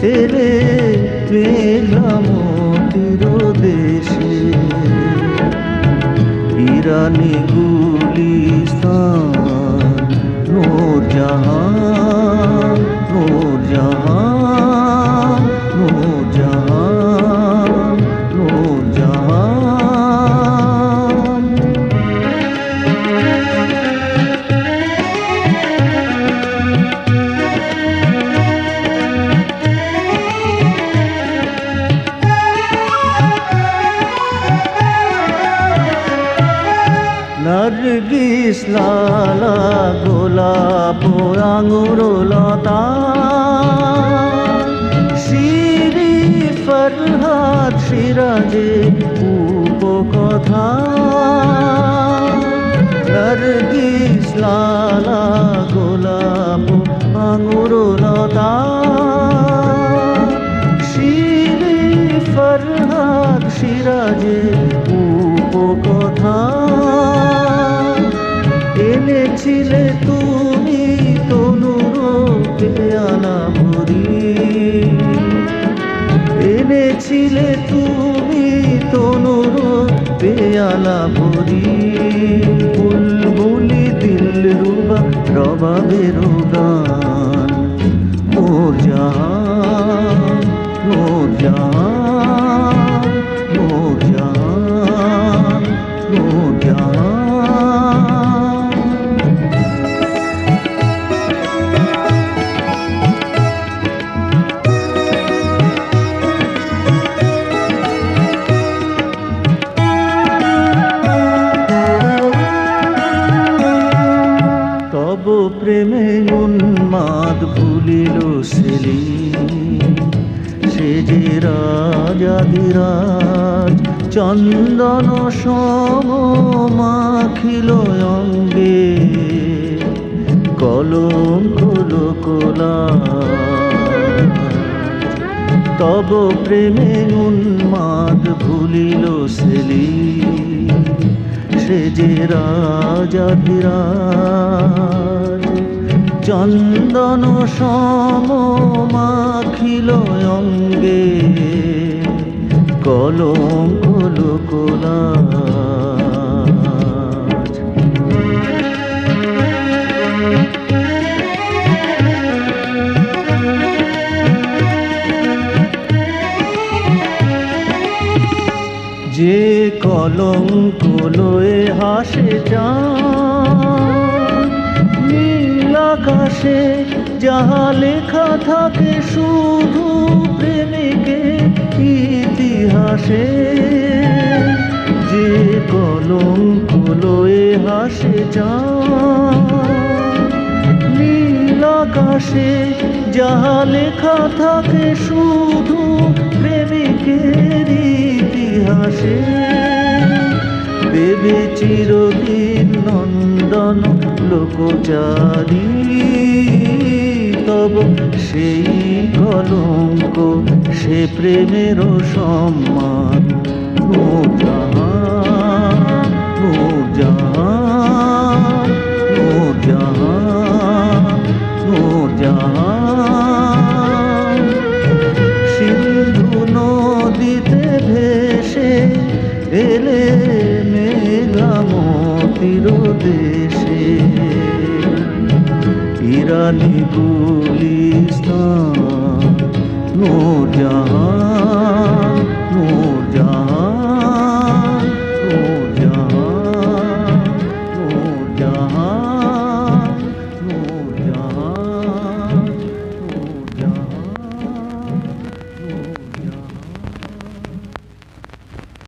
তেরে পেলাম তেরো ইরানি গুলি স্থান নূর জাহান লালা গোলাপ আঙুর লতা। শিরি ফরহাদ সিরাজে উপকথা। নরগিস লালা গোলাপ আঙুর লতা। শিরি ফরহাদ সিরাজে এনেছিলে তুমি তনুর পেয়ালা ভরি এনেছিলে তুমি তনুর পেয়ালা ভরি বুলবুলি দিল রুবা রবাবের গান প্রেমে উন্মাদ ভুলিল সেলি সে যে রাজাধিরাজ চন্দন সম মাখিল অঙ্গে। কলম কলো কোলা তব প্রেমে উন্মাদ ভুলিল সেলি সে যে রাজাধিরাজ চন্দন সম মাখিল অঙ্গে কলম কলো কোলাজ যে কলঙ্ক লয়ে হাসে নীল আকাশে যাহা লেখা থাকে শুধু প্রেমিকে ইতিহাসে। যে কলঙ্ক লয়ে হাসে নীল আকাশে যাহা লেখা থাকে শুধু ইতিহাসে দেবে চিরদিন নন্দন লোকচারী। তব সেই কলঙ্ক সে প্রেমের সম্মান। নূরজাহান দেশে ইরানি গুলিস্তান নূরজাহান